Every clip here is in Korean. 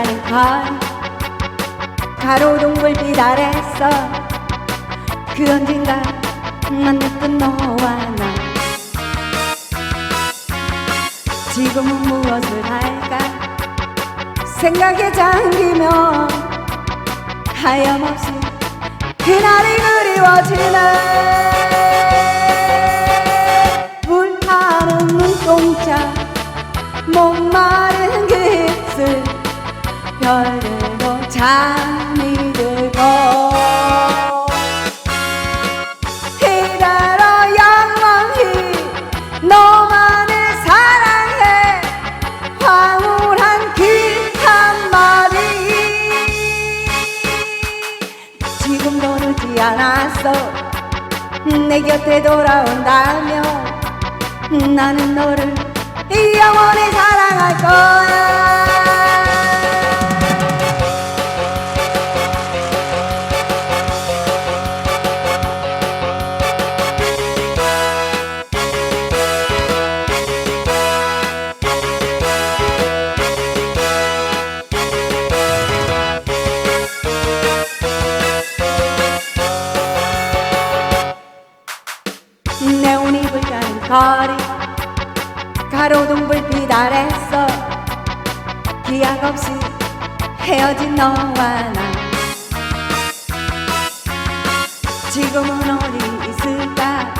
거리 가로등 불빛 아래서 그 언젠가 만났던 너와 나. 지금은 무엇을 할까? 생각에 잠기면 하염없이 그날이 그리워지네. 불타는 눈동자 목마른 별들도 잠이 들고 이대로 영원히 너만을 사랑해. 황홀한 그 한마디 지금 도 늦지 않았어. 내 곁에 돌아온다면 나는 너를 영원히 사랑할 거야 거리. 가로등 불빛 아래서 기약 없이 헤어진 너와 나. 지금은 어디 있을까?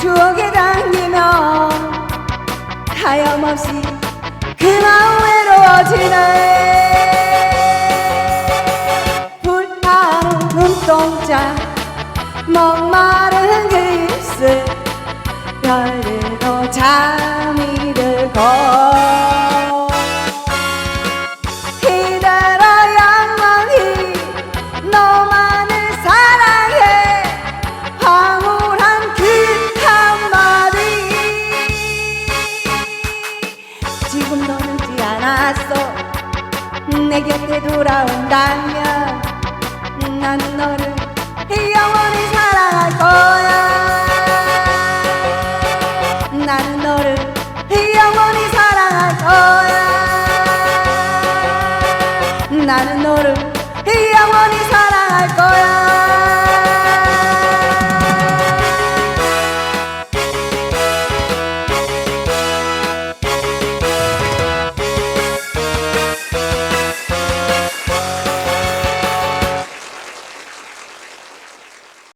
추억에 당기며 하염없이 그 마음 외로워지네. 불타는 눈동자 목마른 별들도 잠이 들고 이대로 영원히 너만을 사랑해. 황홀한 그 한마디. 지금 너는 지 않았어. 내 곁에 돌아온다면 나는 너를 영원히 사랑해.